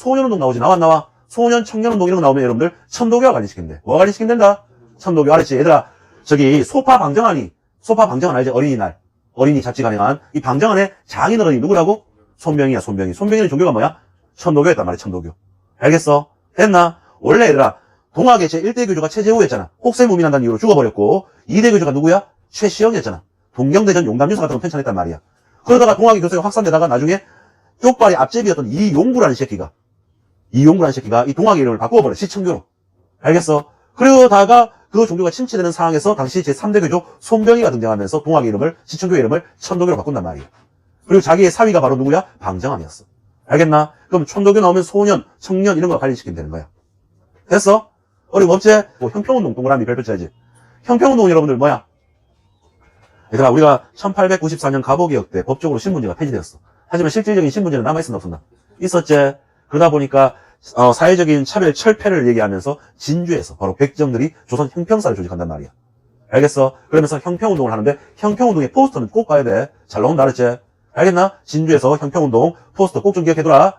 소년운동 나오지 나와 안 나와? 소년 청년운동 이런 거 나오면 여러분들 천도교와 관련시킨대. 뭐가 관련시킨댄다? 천도교 알았지? 얘들아 저기 소파 방정환이 소파 방정환 알지? 어린이날 어린이 잡지 가능한 이 방정환의 장인 어른이 누구라고? 손병이야 손병이. 손병이는 종교가 뭐야? 천도교였단 말이야 천도교. 알겠어? 됐나? 원래 얘들아 동학의 제1대 교주가 최재우였잖아. 혹세무민한다는 이유로 죽어버렸고 2대 교주가 누구야? 최시영이었잖아. 동경대전 용담유서 같은 거 편찬했단 말이야. 그러다가 동학의 교수가 확산되다가 나중에 쪽발의 앞제비였던 이용구라는 새끼가 이용구라는 새끼가 이 동학의 이름을 바꾸어버려 시청교로. 알겠어? 그러다가 그 종교가 침체되는 상황에서 당시 제3대 교주 손병희가 등장하면서 동학의 이름을 시청교 이름을 천도교로 바꾼단 말이야. 그리고 자기의 사위가 바로 누구야? 방정환이었어. 알겠나? 그럼 천도교 나오면 소년, 청년 이런 거 관리시키면 되는 거야. 됐어? 어려움 없지? 뭐 형평운동 동그라미 별표 쳐야지. 형평운동 여러분들 뭐야? 얘들아 우리가 1894년 가보개혁 때 법적으로 신분제가 폐지되었어. 하지만 실질적인 신분제는 남아있었나 없었나? 있었지. 그러다 보니까 어, 사회적인 차별 철폐를 얘기하면서 진주에서 바로 백정들이 조선 형평사를 조직한단 말이야. 알겠어? 그러면서 형평운동을 하는데 형평운동의 포스터는 꼭 봐야 돼. 잘 나온다 알았지? 알겠나? 진주에서 형평운동 포스터 꼭 좀 기억해둬라.